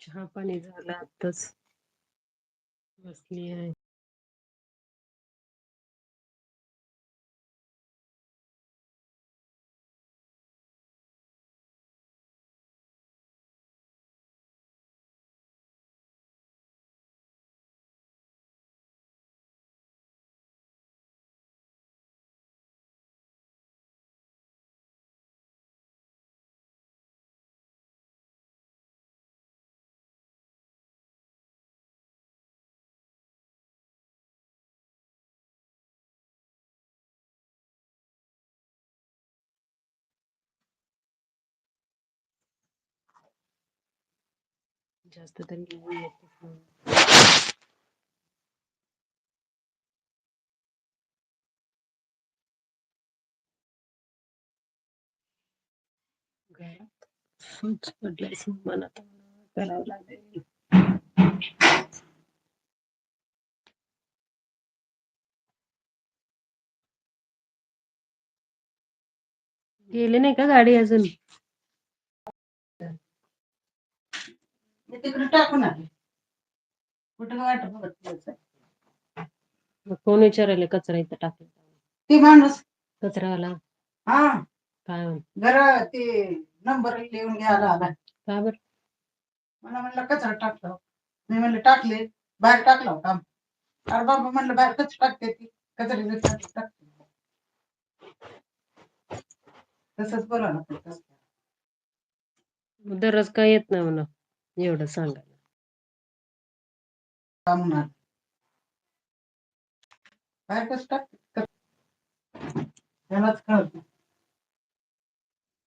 चहा पाणी झालं आताच. बसली आहे. जास्त तरी मला तर करावं लागेल गेले नाही का गाडी अजून तिकडे टाकून आले. कुठं वाट बघत बसायचं. मग कोण विचारायला कचरा इथं टाकला ती माणूस. कचरावाला? हा. काय म्हण? जरा ते नंबर लिहून घ्यायला आला. का बर? मला म्हणलं कचरा टाकला मी म्हणलं टाकले. बाहेर टाकला होता अरे बाबा म्हणलं बाहेर कच टाकते ती. कचऱ्याची टाकते. तसंच बोलावं लागतं. दररोज काय येत नाही म्हणा. एवढं कळत.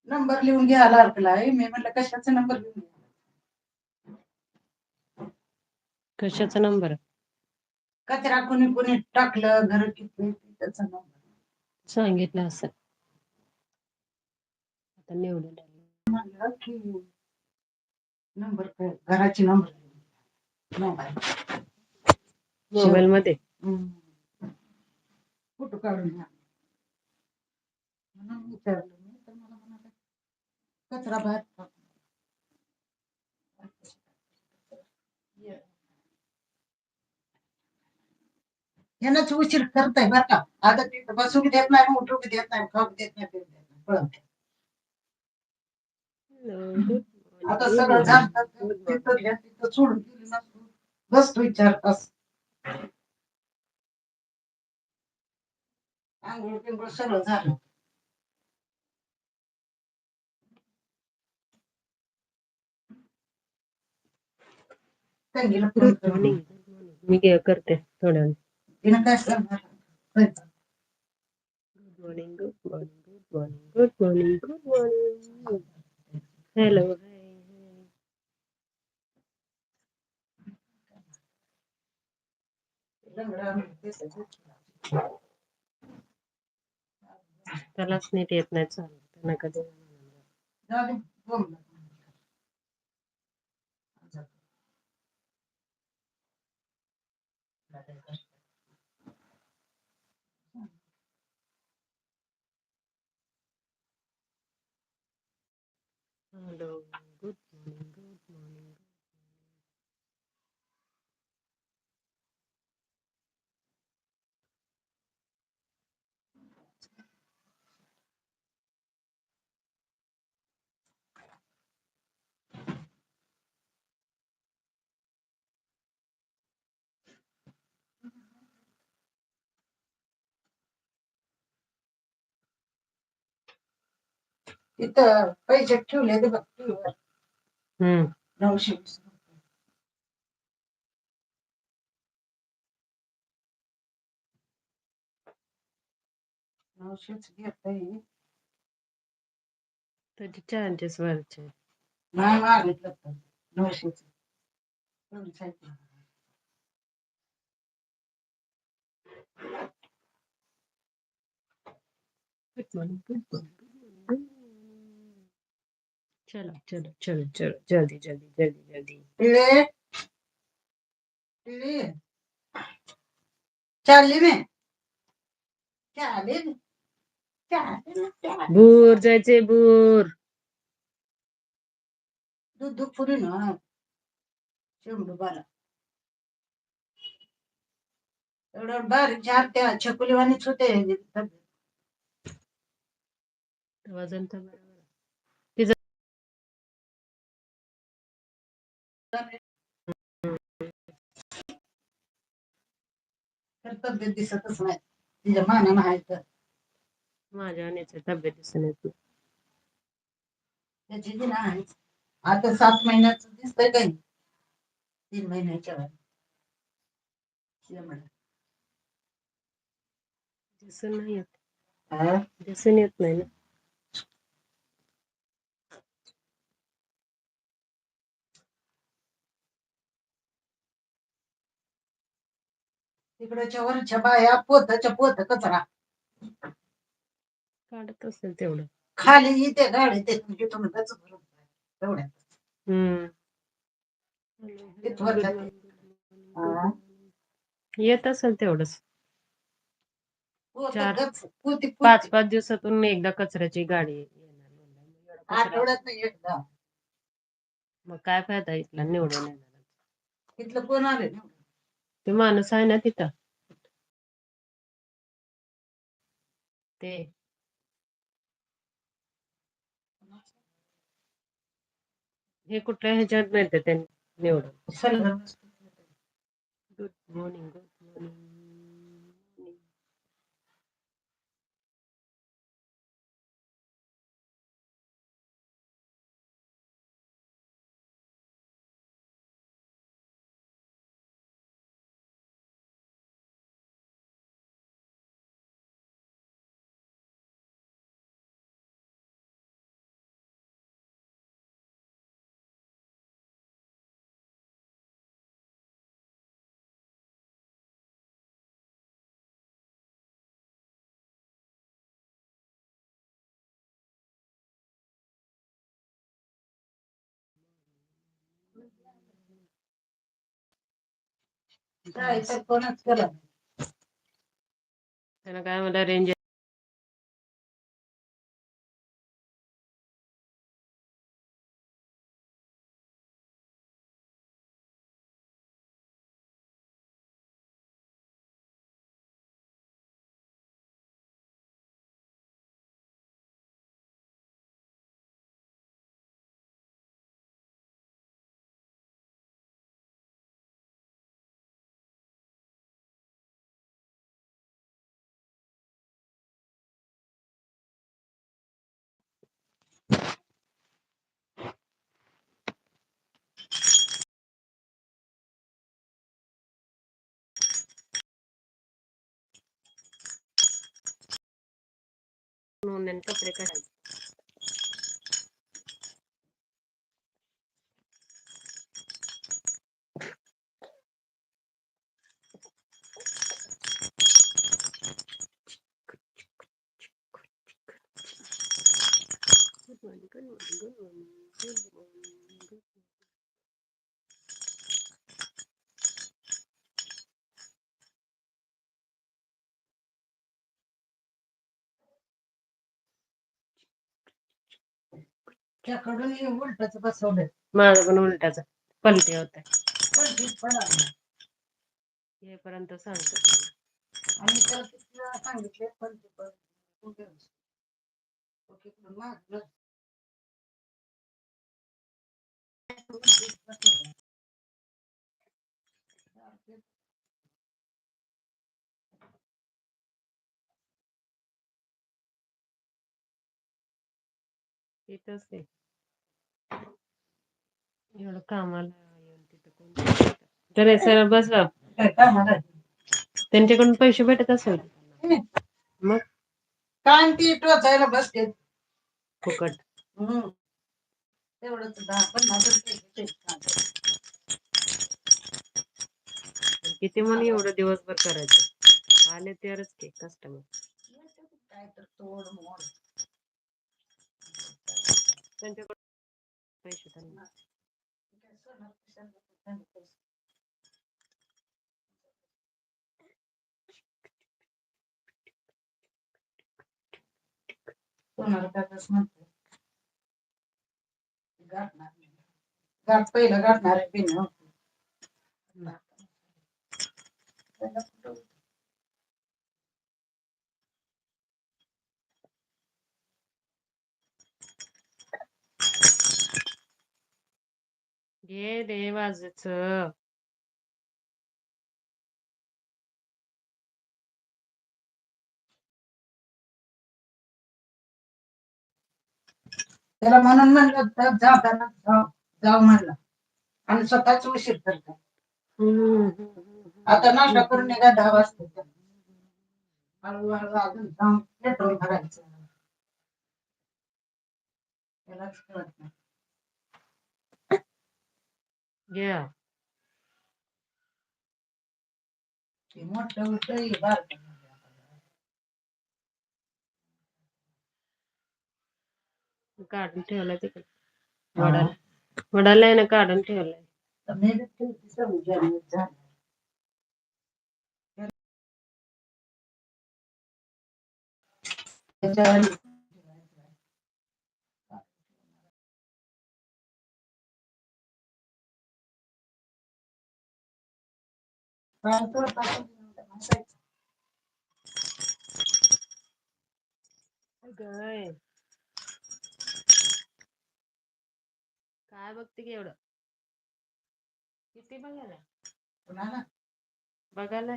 नंबर लिहून घ्यायला लागलाय मी म्हणलं कशाचा नंबर लिहून घ्या? कशाचा नंबर कचरा कोणी कोणी टाकलं घर किती त्याचा नंबर सांगितलं असं. आता निवडून. म्हणलं की नंबर काय? घराची नंबर मोबाईल मोबाईल मध्ये? फ़ोटो काढून घ्या. म्हणून विचारलं मी तर मला म्हणाले कचरा बाहेर यांनाच उशीर करताय बर का. आता बसू बी देत नाही उठू बी देत नाही खाऊ बी देत नाही पिऊ देत नाही. पळत. आता सगळं झालं तर तिथं घ्या, तिथं सोडून गेली ना तू. बसतोय चार तास आंघोळ पिंघोळ सगळं झालं. फोन करून. मी करते थोड्या वेळ तिनं काय करणार? स्वयंपाक. Good morning good morning good morning good morning good morning hello त्यालाच नीट येत नाही चालत त्यांना कधी Hello, good morning, good morning. तिथं पैसे ठेवले ते बघ टीव्हीवर. हम्म नऊशे वीस रुपये. नऊशेच घेतोय त्याचे चार्जेस वरचे नाही मागितलं तर नऊशेच एवढीच आहे ती. गुड मॉर्निंग गुड मॉर्निंग चलो चलो चलो चलो जल्दी जल्दी जल्दी जल्दी। टिळे टिळे चालली. मी चालेल. बूर जायचे बूर. दूध दूध पुरी ना. बाला एवढं बारीक चार त्या छकुलीवानीच होते. वजन तर तर तब्येत दिसतच नाही तिच्या मानानं आहे तर माझ्या तब्येत दिसून येत. त्याची नाही आता सात महिन्याचं दिसतंय काही तीन महिन्याच्या वर. शेंबडं. दिसून नाही येत? दिसून येत नाही ना तिकडच्या वरच्या बाया पोताच्या पोत कचरा काढत असेल तेवढं खाली येते गाडी ते तिथून गच भरून. हा. येत असेल तेवढंच पोतं चार. गच, पोती पाच पोती. पाच दिवसातून एकदा कचऱ्याची गाडी येणार म्हणल्यावर एवढा कचरा- आठवड्यात नाही एकदा मग काय फायदा इथला निवडून येणार इथलं कोण आले ते माणूस आहे ना तिथं ते हे कुठल्या ह्याच्यात मिळते ते निवडून गुड मॉर्निंग गुड मॉर्निंग त्यांना काय मला रेंज म्हणून कपडे काढायचे good morning, good morning, good morning, त्याकडून हे उलटच बसवलं माझं पण उलटाच. पलटी होत पण ठीक पडालं. येईपर्यंत सांगतो. आणि त्याला सांगितले पण ते पण उभे मागलं. तिथंच आहे एवढं कामाला येऊन तिथं कोण तर सरळ बस. काय? त्यांच्याकडून पैसे भेटत असेल. मग ती टोचायला बसते फुकट. तेवढंच दहा पन्नास रुपये. किती म्हणून एवढं दिवसभर करायचं आले तरच की कस्टमर काय तर तोड मोड त्यांच्याकडून पैसे त्यांना सोनार त्याच म्हणते? गाठणार नाही. गाठ पहिलं गाठणार आहे बिन हे देवाजच त्याला म्हणून म्हणलं तर जाताना जाऊ जाऊ म्हणलं. आणि स्वतःच उशीर करतात आता नाश्ता करून निघा दहा वाजता हळूहळू अजून जाऊन पेट्रोल भरायचं. त्यालाच कळत नाही. घ्या ते मोठं होतं बारकं काढून ठेवलाय तिकडे. वडाला. वडाला आहे ना काढून ठेवलाय. तर मी बी ठेवते सगळं जेवण झालं. त्याच्यावर काय बघते की एवढं? किती बघायला? बघायला?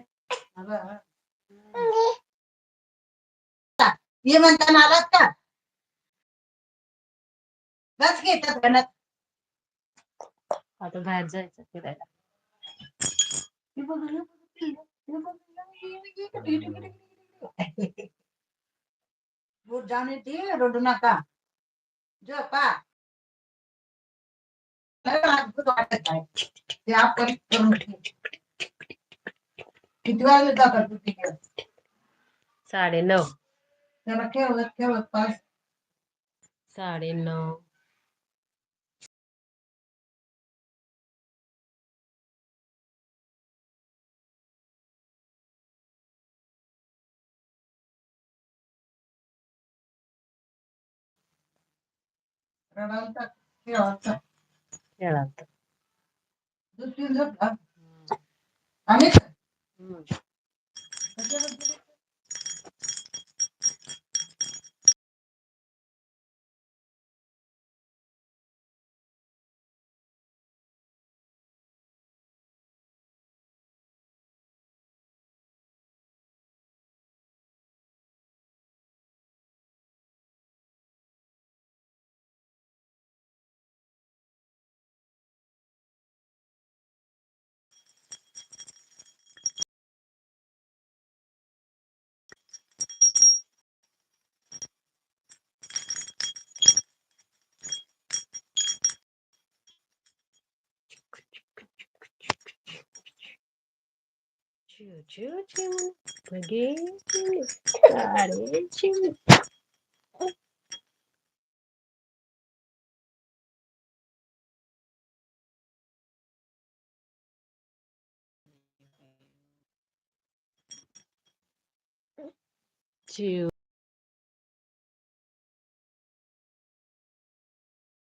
ये म्हणताना आलात का? बस घेतात आता बाहेर जायचं फिरायला. हे बघ, बघ, बघ, बघ. दूर जाऊन येते रडू नका अद्भुत वाटत आहे ते आपण करून. किती वाजले जातात तू तिकडे साडे नऊ त्याला खेळवत खेळवत पास साडे नऊ रडायला खेळवत खेळात दूध पिऊन झोपला आणि Chuchuchim, magigim, karechim. Two.